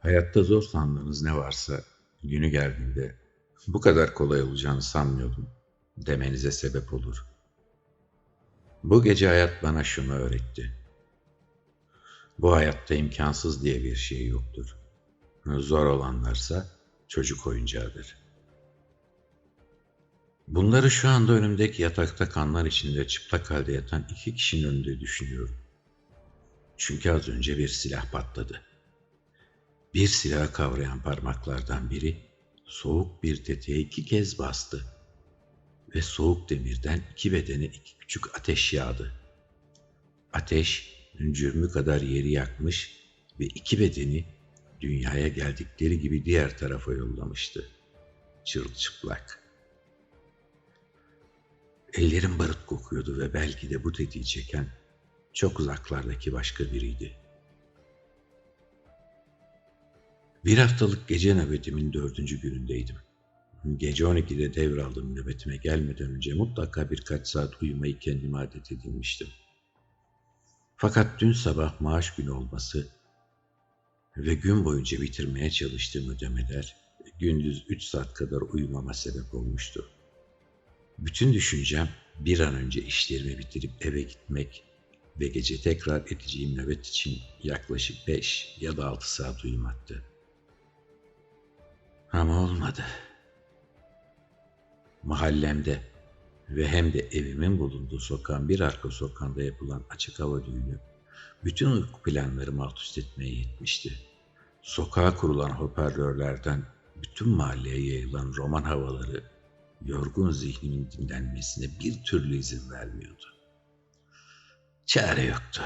Hayatta zor sandığınız ne varsa günü geldiğinde bu kadar kolay olacağını sanmıyordum demenize sebep olur. Bu gece hayat bana şunu öğretti. Bu hayatta imkansız diye bir şey yoktur. Zor olanlarsa çocuk oyuncağıdır. Bunları şu anda önümdeki yatakta kanlar içinde çıplak halde yatan iki kişinin önünde düşünüyorum. Çünkü az önce bir silah patladı. Bir silah kavrayan parmaklardan biri soğuk bir tetiğe iki kez bastı ve soğuk demirden iki bedene iki küçük ateş yağdı. Ateş cürmü kadar yeri yakmış ve iki bedeni dünyaya geldikleri gibi diğer tarafa yollamıştı. Çırılçıplak. Ellerim barut kokuyordu ve belki de bu tetiği çeken çok uzaklardaki başka biriydi. Bir haftalık gece nöbetimin dördüncü günündeydim. Gece 12'de devraldığım nöbetime gelmeden önce mutlaka birkaç saat uyumayı kendime adet edinmiştim. Fakat dün sabah maaş günü olması ve gün boyunca bitirmeye çalıştığım ödemeler gündüz üç saat kadar uyumama sebep olmuştu. Bütün düşüncem bir an önce işlerimi bitirip eve gitmek ve gece tekrar edeceğim nöbet için yaklaşık beş ya da altı saat uyumaktı. Ama olmadı. Mahallemde ve hem de evimin bulunduğu sokağın bir arka sokağında yapılan açık hava düğünü bütün uyku planlarımı alt üst etmeye yetmişti. Sokağa kurulan hoparlörlerden bütün mahalleye yayılan roman havaları yorgun zihnimin dinlenmesine bir türlü izin vermiyordu. Çare yoktu.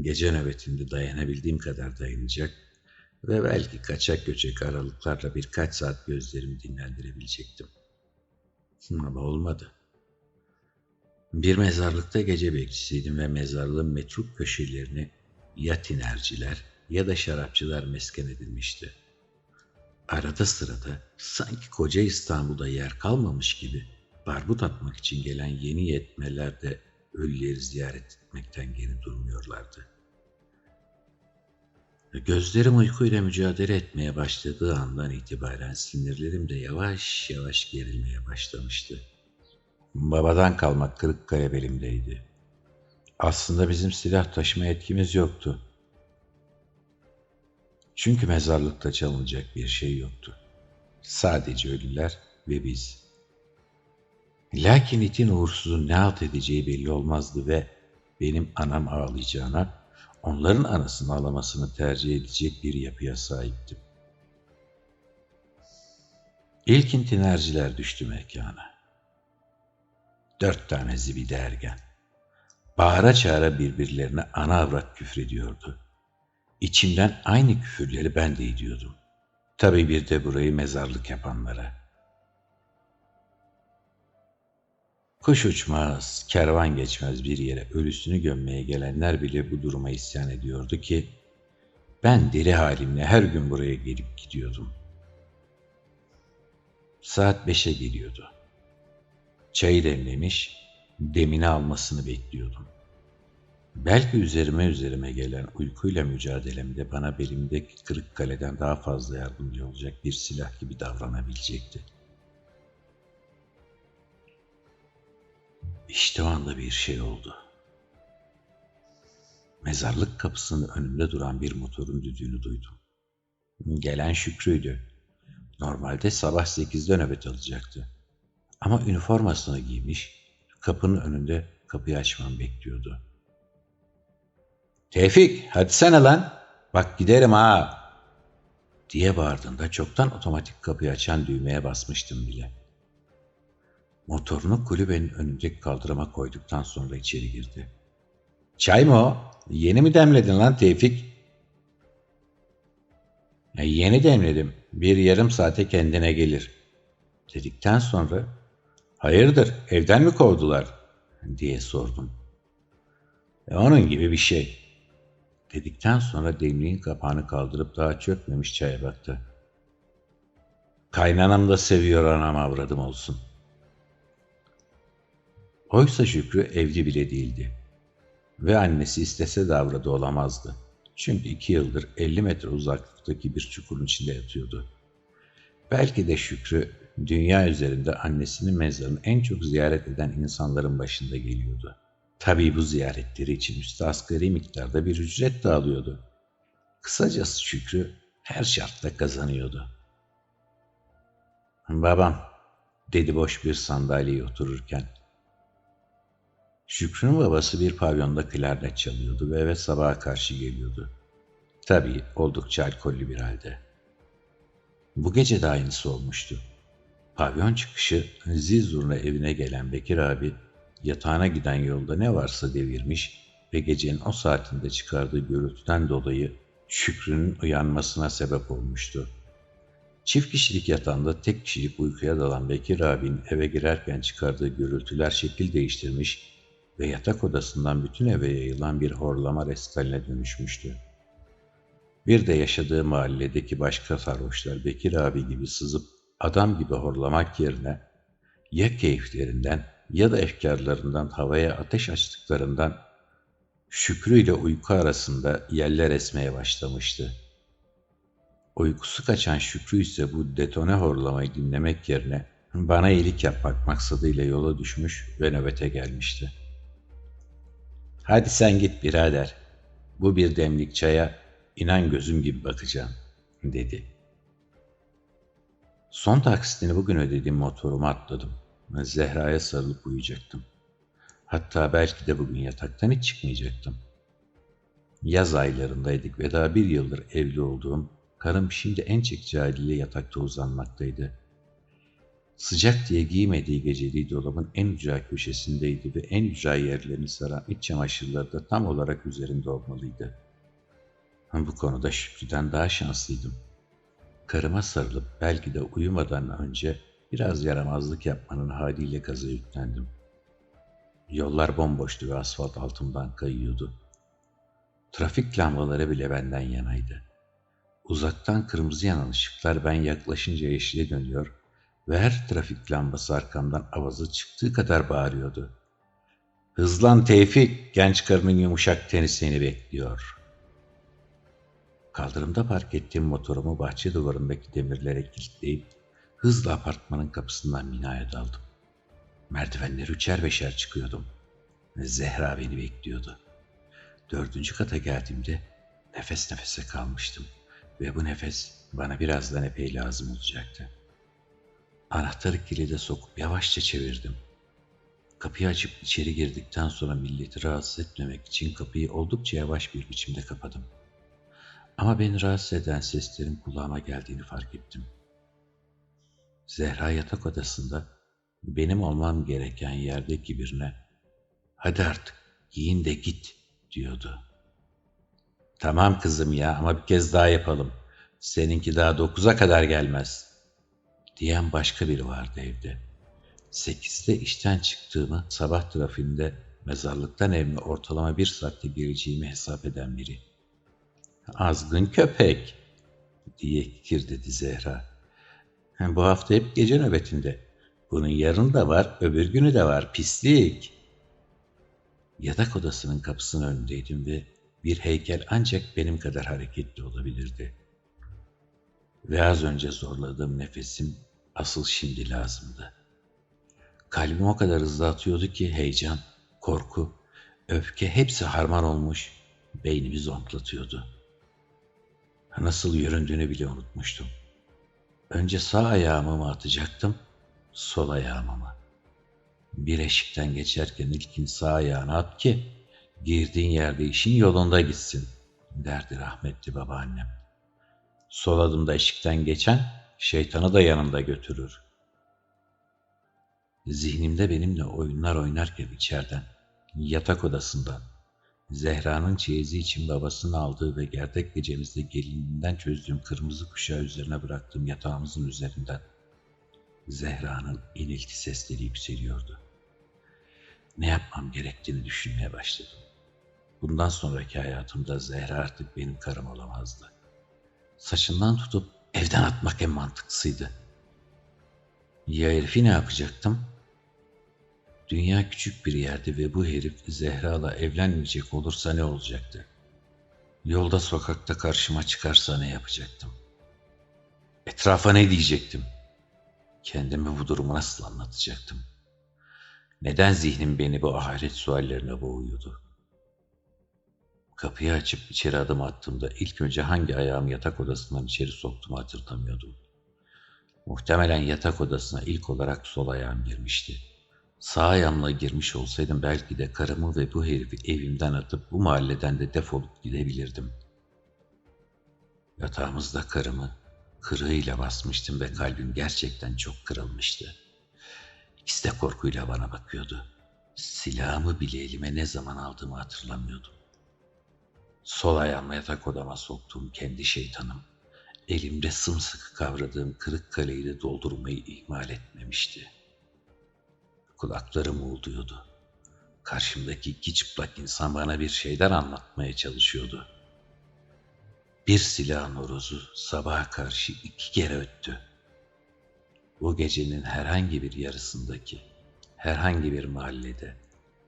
Gece nöbetinde dayanabildiğim kadar dayanacak ve belki kaçak göçek aralıklarla birkaç saat gözlerimi dinlendirebilecektim. Ama olmadı. Bir mezarlıkta gece bekçisiydim ve mezarlığın metruk köşelerini ya tinerciler ya da şarapçılar mesken edilmişti. Arada sırada sanki koca İstanbul'da yer kalmamış gibi barbut atmak için gelen yeni yetmeler de ölüleri ziyaret etmekten geri durmuyorlardı. Gözlerim uykuyla mücadele etmeye başladığı andan itibaren sinirlerim de yavaş yavaş gerilmeye başlamıştı. Babadan kalmak kırık kare belimdeydi. Aslında bizim silah taşıma etkimiz yoktu. Çünkü mezarlıkta çalınacak bir şey yoktu. Sadece ölüler ve biz. Lakin itin uğursuzun ne halt edeceği belli olmazdı ve benim anam ağlayacağına onların anasını ağlamasını tercih edecek bir yapıya sahiptim. İlk intinerciler düştü mekana. Dört tane zibide ergen. Bağıra çağıra birbirlerine ana avrat küfrediyordu. İçimden aynı küfürleri ben de ediyordum. Tabii bir de burayı mezarlık yapanlara. Kuş uçmaz, kervan geçmez bir yere ölüsünü gömmeye gelenler bile bu duruma isyan ediyordu ki ben diri halimle her gün buraya gelip gidiyordum. Saat beşe geliyordu. Çayı demlemiş, demini almasını bekliyordum. Belki üzerime üzerime gelen uykuyla mücadelemde bana belimdeki kırık kaleden daha fazla yardımcı olacak bir silah gibi davranabilecekti. İşte o anda bir şey oldu. Mezarlık kapısının önünde duran bir motorun düdüğünü duydum. Gelen Şükrü'ydü. Normalde sabah sekizde nöbet alacaktı. Ama üniformasını giymiş, kapının önünde kapıyı açmam bekliyordu. Tevfik, hadi sana lan. Bak giderim ha. Diye bağırdığında çoktan otomatik kapıyı açan düğmeye basmıştım bile. Motorunu kulübenin önündeki kaldırıma koyduktan sonra içeri girdi. Çay mı o? Yeni mi demledin lan Tevfik? E, yeni demledim. Bir yarım saate kendine gelir. Dedikten sonra hayırdır evden mi kovdular diye sordum. E, onun gibi bir şey. Dedikten sonra demliğin kapağını kaldırıp daha çökmemiş çaya baktı. Kaynanam da seviyor anam avradım olsun.'' Oysa Şükrü evli bile değildi. Ve annesi istese davradı olamazdı. Çünkü iki yıldır 50 metre uzaklıktaki bir çukurun içinde yatıyordu. Belki de Şükrü dünya üzerinde annesinin mezarını en çok ziyaret eden insanların başında geliyordu. Tabii bu ziyaretleri için üstü asgari miktarda bir ücret de alıyordu. Kısacası Şükrü her şartta kazanıyordu. Babam, dedi boş bir sandalyeye otururken. Şükrü'nün babası bir pavyonda klarnet çalıyordu ve eve sabaha karşı geliyordu. Tabii oldukça alkollü bir halde. Bu gece de aynısı olmuştu. Pavyon çıkışı zil zurna evine gelen Bekir abi yatağına giden yolda ne varsa devirmiş ve gecenin o saatinde çıkardığı gürültüden dolayı Şükrü'nün uyanmasına sebep olmuştu. Çift kişilik yatağında tek kişilik uykuya dalan Bekir abinin eve girerken çıkardığı gürültüler şekil değiştirmiş ve yatak odasından bütün eve yayılan bir horlama restaline dönüşmüştü. Bir de yaşadığı mahalledeki başka sarhoşlar Bekir abi gibi sızıp adam gibi horlamak yerine ya keyiflerinden ya da efkarlarından havaya ateş açtıklarından Şükrü ile uyku arasında yeller esmeye başlamıştı. Uykusu kaçan Şükrü ise bu detone horlamayı dinlemek yerine bana iyilik yapmak maksadıyla yola düşmüş ve nöbete gelmişti. Hadi sen git birader. Bu bir demlik çaya inan gözüm gibi bakacağım, dedi. Son taksitini bugün ödediğim motoruma atladım. Zehra'ya sarılıp uyuyacaktım. Hatta belki de bugün yataktan hiç çıkmayacaktım. Yaz aylarındaydık ve daha bir yıldır evli olduğum karım şimdi en çekici haliyle yatakta uzanmaktaydı. Sıcak diye giymediği geceliği dolabın en ücra köşesindeydi ve en ücra yerlerini saran iç çamaşırları da tam olarak üzerinde olmalıydı. Bu konuda Şükrü'den daha şanslıydım. Karıma sarılıp belki de uyumadan önce biraz yaramazlık yapmanın haliyle gaza yüklendim. Yollar bomboştu ve asfalt altımdan kayıyordu. Trafik lambaları bile benden yanaydı. Uzaktan kırmızı yanan ışıklar ben yaklaşınca yeşile dönüyor ve her trafik lambası arkamdan avazı çıktığı kadar bağırıyordu. Hızlan Tevfik, genç karının yumuşak tenisini bekliyor. Kaldırımda park ettiğim motorumu bahçe duvarındaki demirlere kilitleyip hızla apartmanın kapısından binaya daldım. Merdivenleri üçer beşer çıkıyordum. Zehra beni bekliyordu. Dördüncü kata geldiğimde nefes nefese kalmıştım ve bu nefes bana birazdan epey lazım olacaktı. Anahtarı kilide sokup yavaşça çevirdim. Kapıyı açıp içeri girdikten sonra milleti rahatsız etmemek için kapıyı oldukça yavaş bir biçimde kapadım. Ama beni rahatsız eden seslerin kulağıma geldiğini fark ettim. Zehra yatak odasında benim olmam gereken yerdeki birine hadi artık giyin de git diyordu. Tamam kızım ya ama bir kez daha yapalım. Seninki daha dokuza kadar gelmez. Diyen başka biri vardı evde. Sekizde işten çıktığımı sabah trafiğinde mezarlıktan evime ortalama bir saatte gireceğimi hesap eden biri. Azgın köpek diye kir dedi Zehra. Bu hafta hep gece nöbetinde. Bunun yarın da var, öbür günü de var. Pislik. Yatak odasının kapısının önündeydim ve bir heykel ancak benim kadar hareketli olabilirdi. Ve az önce zorladığım nefesim asıl şimdi lazımdı. Kalbim o kadar hızlı atıyordu ki heyecan, korku, öfke hepsi harman olmuş, beynimi zonklatıyordu. Nasıl yüründüğünü bile unutmuştum. Önce sağ ayağımı mı atacaktım, sol ayağımı mı? Bir eşikten geçerken ilkin sağ ayağını at ki girdiğin yerde işin yolunda gitsin derdi rahmetli babaannem. Sol adımda eşikten geçen şeytanı da yanında götürür. Zihnimde benimle oyunlar oynarken içeriden, yatak odasından, Zehra'nın çeyizi için babasının aldığı ve gerdek gecemizde gelininden çözdüğüm kırmızı kuşağı üzerine bıraktığım yatağımızın üzerinden Zehra'nın inilti sesleri yükseliyordu. Ne yapmam gerektiğini düşünmeye başladım. Bundan sonraki hayatımda Zehra artık benim karım olamazdı. Saçından tutup evden atmak en mantıklısıydı. Ya herifi ne yapacaktım? Dünya küçük bir yerdi ve bu herif Zehra'la evlenmeyecek olursa ne olacaktı? Yolda sokakta karşıma çıkarsa ne yapacaktım? Etrafa ne diyecektim? Kendimi bu durumu nasıl anlatacaktım? Neden zihnim beni bu ahiret suallerine boğuyordu? Kapıyı açıp içeri adım attığımda ilk önce hangi ayağımı yatak odasından içeri soktuğumu hatırlamıyordum. Muhtemelen yatak odasına ilk olarak sol ayağım girmişti. Sağ ayağımla girmiş olsaydım belki de karımı ve bu herifi evimden atıp bu mahalleden de defolup gidebilirdim. Yatağımızda karımı kırığıyla basmıştım ve kalbim gerçekten çok kırılmıştı. İkisi de korkuyla bana bakıyordu. Silahımı bile elime ne zaman aldığımı hatırlamıyordum. Sol ayağımla yatak odama soktuğum kendi şeytanım, elimde sımsıkı kavradığım kırık kaleyi de doldurmayı ihmal etmemişti. Kulaklarım uğulduyordu. Karşımdaki iki çıplak insan bana bir şeyler anlatmaya çalışıyordu. Bir silahın horozu sabaha karşı iki kere öttü. Bu gecenin herhangi bir yarısındaki, herhangi bir mahallede,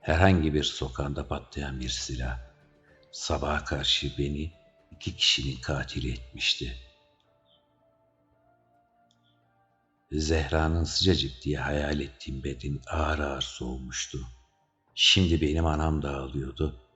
herhangi bir sokağında patlayan bir silah, sabaha karşı beni iki kişinin katili etmişti. Zehra'nın sıcacık diye hayal ettiğim beden ağır ağır soğumuştu. Şimdi benim anam da ağlıyordu